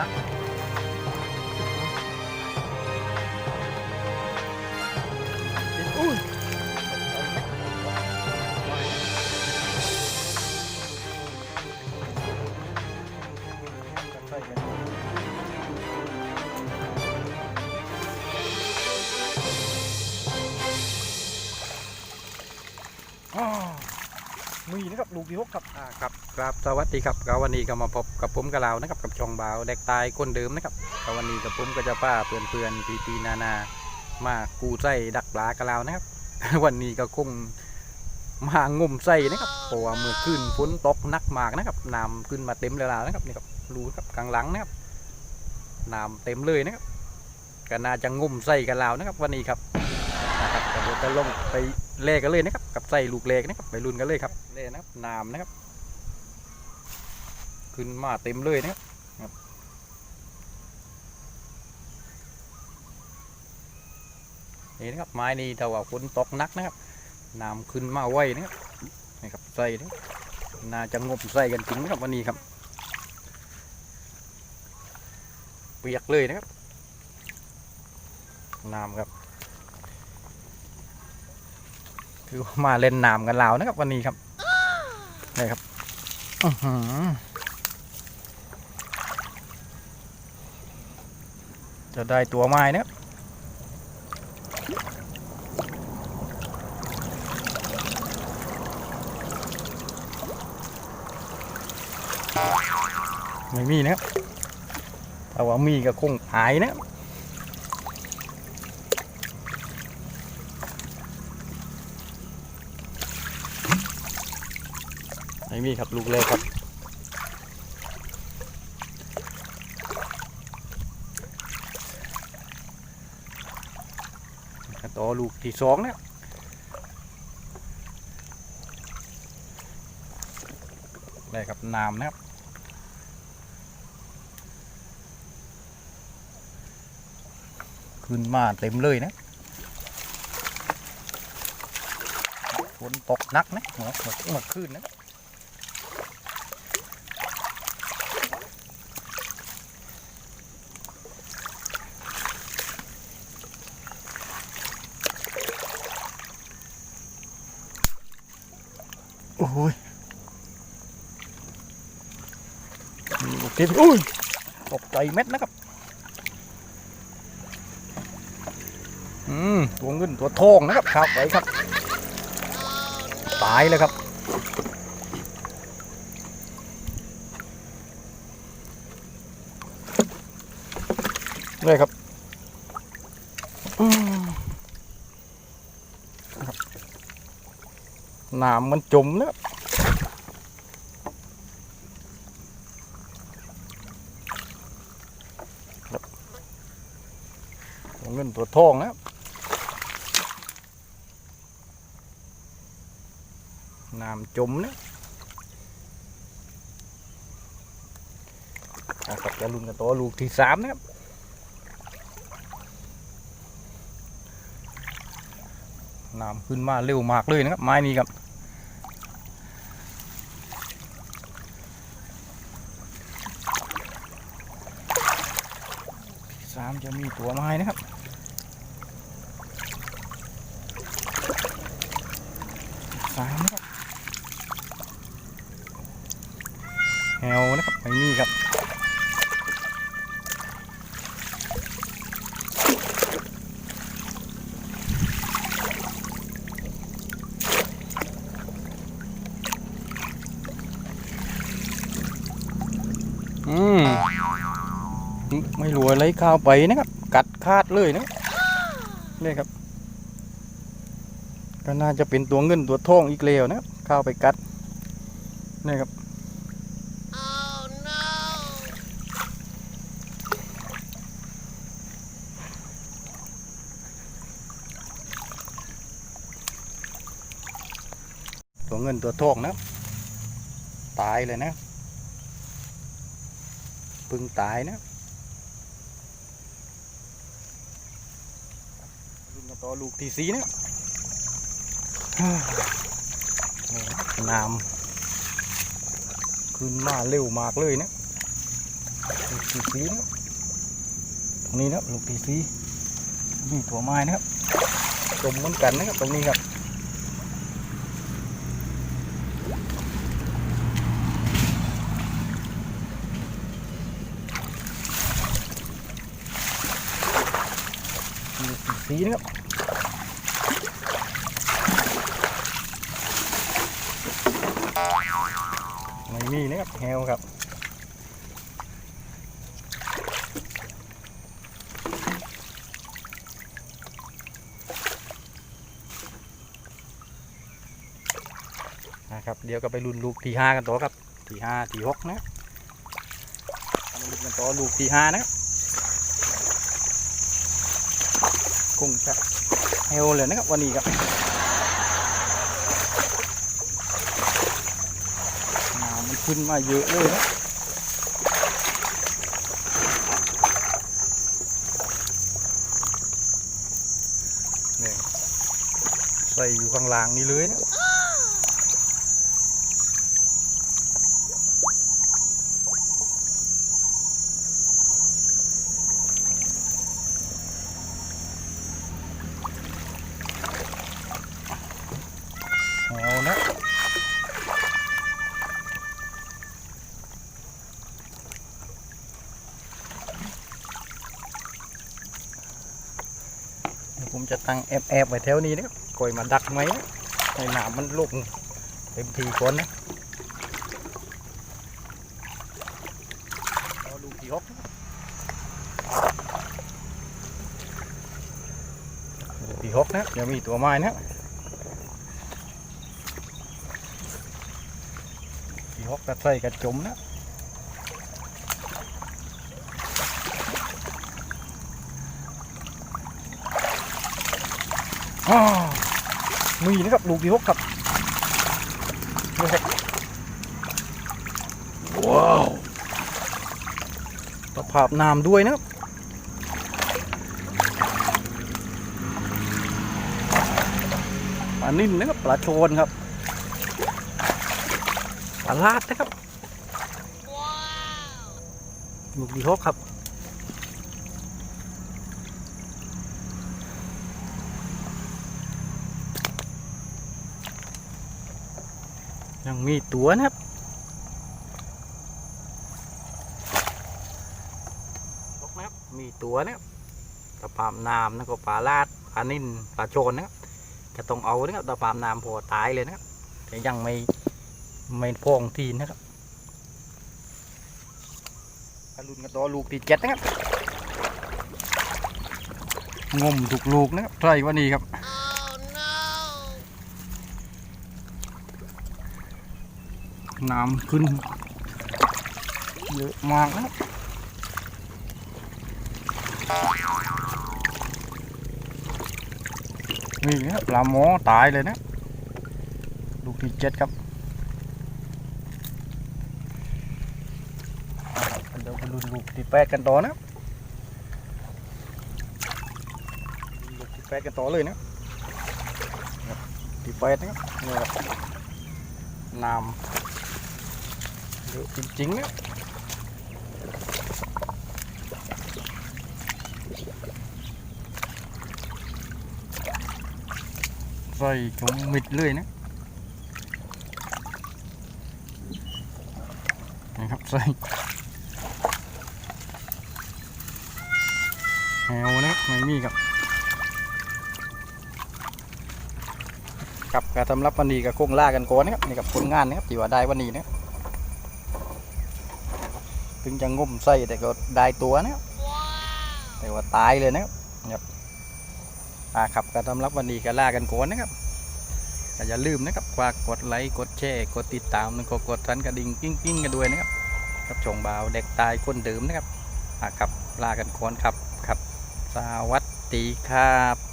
了。 ลูกที่หกครับอ่าครับครับสวัสดีครับก็วันนี้ก็มาพบกับผมกับเรานะครับกับช่องบ่าวเด็กตายคนเดิมนะครับก็วันนี้กับผมก็จะพาเพื่อนๆปีๆนานามากูไส้ดักปลากับเรานะครับ วันนี้ก็คงมางมไส้นะครับเพราะว่าเมื่อคืนฝนตกหนักมากนะครับน้ำขึ้นมาเต็มเลยล้วนะครับนี่ครับรูครับกลางหลังนะครับน้ำเต็มเลยนะครับก็น่าจะงมไส้กับเรานะครับ วันนี้ครับ ก็เดี๋ยวจะลงไปเล่กันเลยนะครับ กับไส้ลูกเล็กนะครับไปลุนกันเลยครับเล่นะครับน้ำนะครับ ขึ้นมาเต็มเลยนะครับนี่นะครับไม้นี้ถ้าว่าฝนตกนักนะครับน้ำขึ้นมาไวนะครับนี่ครับใส่นะน่าจะงบใส่กันจริงนะครับวันนี้ครับเปียกเลยนะครับน้ำครับ คือว่ามาเล่นน้ำกันแล้วนะครับวันนี้ครับนี่ครับอือหือจะได้ตัวไม้นะครับไม่มีนะครับแต่ว่ามีก็คงหายนะครับ ไม่มีครับลูกเล็กครับต่อลูกที่สองเนะครับได้ครับน้ำนะครับขึ้นมาเต็มเลยนะฝนตกหนักนะหัวหัวมาขึ้นนะ โอ้ยโอเคอุ้ยตกใจเม็ดนะครับ อืม ตัวเงินตัวทองนะครับครับไปครับ ตายเลยครับเลยครับอืมครับ น้ำมันจมนะครับครับตัวเงินตัวทองนะน้ำจมนะอะครับจะลุ้นกันตัวลูกที่สามนะครับน้ำขึ้นมาเร็วมากเลยนะครับไม้นี้ครับามจะมีตัวไม้นะครับสาม ไม่รู้อะไรข้าวไปนะครับ กัดคาดเลยนะนี่ครับ ก็น่าจะเป็นตัวเงินตัวทองอีกแล้วนะข้าวไปกัดนี่ครับตัวเงินตัวทองนะ ตายเลยนะ พึ่งตายนะรุ่นกัน ต่อลูกที่สีนะน้ำขึ้นมาเร็วมากเลยนะลูกที่สีนะตรงนี้นะลูกที่สีมีตัวไม้นะครับจมเหมือนกันนะครับตรงนี้ครับลูกที่สีนะครับ ม่มีนะครับแฮวครับนะครับเดี๋ยวก็ไปลุ้นลูกที่ห้ากันต่อครับที่ห้าที่หกนะครับเอามาลุ้นกันต่อลูกที่ห้านะครับคงจะเฮลเลยนะครับวันนี้ครับน้ำมัน ขึ้นมาเยอะเลยนะใส่อยู่ข้างล่างนี้เลยนะ เอานะเดี๋ยว ผมจะตั้งแอบแอบๆไว้แถวนี้นะครับก่อยมาดักไหมให้หนามมันลงเต็มทีก่อนนะเอาลูกที่หกนะลูกที่หกนะเดี๋ยวมีตัวไม้นะที่หกกระใส่กระจมนะอ้าว มีนะครับลูกที่หกครับนี่ครับว้าวตะภาพน้ำด้วยนะครับปลานิ่มนะครับปลาโชนครับปลาลาดนะครับลูกดีฮกครับ ยังมีตัวนะครับฮกนะครับ มีตัวนะครับตะปามน้ำนะก็ปลาลาดปลานิ่นปลาโชนนะครับจะต้องเอานะครับตะปามน้ำพอตายเลยนะครับแต่ยังไม่ไม่พองทีนะครับอรุณกันต่อลูกที่เจ็ดนะครับงมถูกลูกนะครับไตรวันนี้ครับ น้ำขึ้นเยอะมากนะครับนี่นะครับปลาหมอตายเลยนะ ลูกที่เจ็ดครับเดี๋ยวไปลุ้นลูกที่แปดกันต่อนะลูกที่แปดกันต่อเลยนะที่แปดนะครับนี่ครับน้ำ เยอะจริงๆนะใส่จงมิดเลยนะนะครับใส่แหวนะไม่มีครับกับการทำรับวันนี้กับโค้งล่ากันก่อนนะครับนี่กับผลงานนะครับที่ว่าได้วันนี้นะ ถึงจะงมใส่แต่ก็ได้ตัวนะครับแต่ว่าตายเลยนะครับครับอ่าครับการทำรับวันนี้ก็ล่ากันก่อนนะครับอย่าลืมนะครับฝากกดไลค์กดแชร์กดติดตามแล้วก็กดสันกระดิ่งกิ้งกิ้งกันด้วยนะครับกับชงบ่าวเด็กตายคนเดิมนะครับอ่าครับลากันก่อนครับครับ สวัสดีครับ